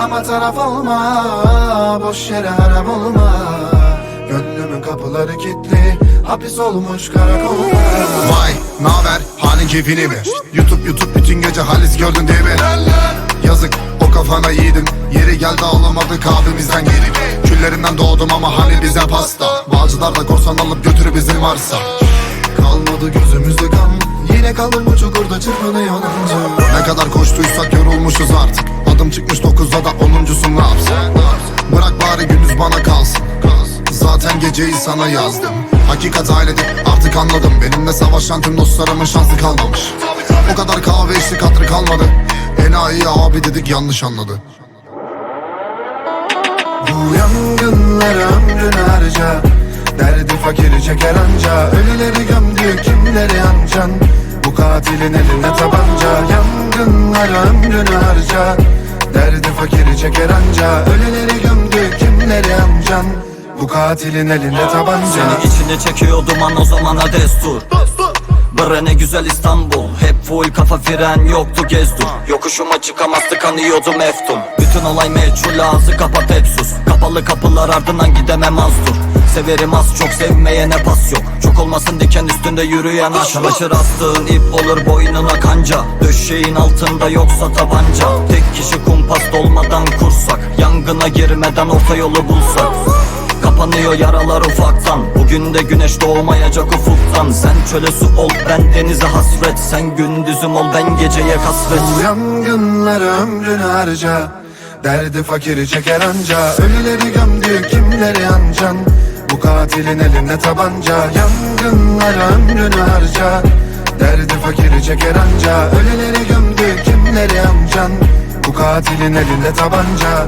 Ama taraf olma Boş yere harap olma. Gönlümün kapıları kilitli Hapis olmuş karakolda Vay naber? Halin keyfini mi? YouTube YouTube bütün gece halis gördün değil mi? Yazık o kafana yiğidin. Yeri geldi ağlamadık abimizden gelip Küllerinden doğdum ama hani bize pasta. Bağcılar da korsan alıp götürü bizim varsa. Kalmadı gözümüzde kan Yine kaldım bu çukurda çırpınıyor Ne kadar koştuysak yorulmuşuz artık. Adım çıkmış dokuzda da onuncusun ne yapsın? Bırak bari gündüz bana kalsın. Zaten geceyi sana yazdım. Hakikat ailedik artık anladım. Benimle savaşan tüm dostlarımın şansı kalmamış. O kadar kahve içtik hatırı kalmadı. Enayi abi dedik yanlış anladı. Bu yangınlara ömrünü harca Derdi fakiri çeker anca. Ölüleri gömdü kimleri ancan Katilin elinde tabanca. Yangınlara ömrünü harca. Derdi fakiri çeker anca. Ölüleri gömdü kimleri ancan Bu katilin elinde tabanca. Seni içine çekiyor duman o zamana destur. Bre ne güzel İstanbul. Hep full kafa fren yoktu gezdur Yokuşuma çıkamazdı kanıyordum eftum. Bütün olay meçhul ağzı kapat hep sus Kapalı kapılar ardından gidemem az dur. Severim az çok sevmeyene pas yok. Çok olmasın diken üstünde yürüyen aşk Çamaşır astığın ip olur boynuna kanca. Döşeğin altında yoksa tabanca. Tek kişi kumpas dolmadan kursak. Yangına girmeden orta yolu bulsak. Kapanıyor yaralar ufaktan. Bugün de güneş doğmayacak ufuktan. Sen çöle su ol ben denize hasret. Sen gündüzüm ol ben geceye kasvet. Bu yangınlara ömrünü harca Derdi fakiri çeker anca. Ölüleri gömdü kimleri ancan? Bu katilin elinde tabanca. Yangınlara ömrünü harca. Derdi fakiri çeker anca. Ölüleri gömdü kimleri ancan? Bu katilin elinde tabanca